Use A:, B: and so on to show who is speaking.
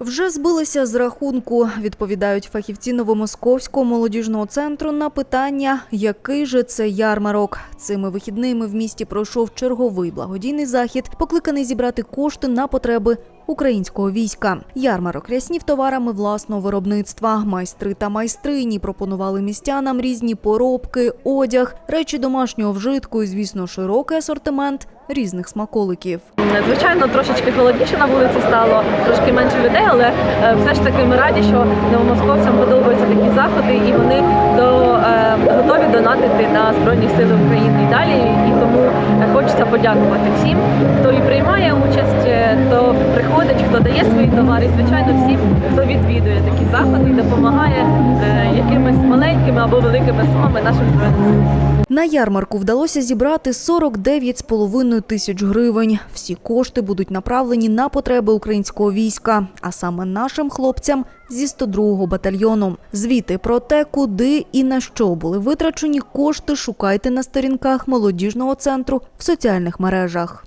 A: Вже збилися з рахунку, відповідають фахівці Новомосковського молодіжного центру на питання, який же це ярмарок. Цими вихідними в місті пройшов черговий благодійний захід, покликаний зібрати кошти на потреби українського війська. Ярмарок ряснів товарами власного виробництва. Майстри та майстрині пропонували містянам різні поробки, одяг, речі домашнього вжитку і, звісно, широкий асортимент різних смаколиків.
B: Звичайно, трошечки холодніше на вулиці стало, трошки менше людей, але е, все ж таки ми раді, що новомосковцям подобаються такі заходи, і вони до, е, готові донатити на Збройні Сили України і далі. І тому е, хочеться подякувати всім, хто і приймає участь, хто хто дає свої товари, і, звичайно, всім, хто відвідує такі заходи допомагає е, якимись маленькими або великими сумами нашим збройним.
A: На ярмарку вдалося зібрати 49,5 тисяч гривень. Всі кошти будуть направлені на потреби українського війська, а саме нашим хлопцям зі 102-го батальйону. Звіти про те, куди і на що були витрачені кошти, шукайте на сторінках молодіжного центру в соціальних мережах.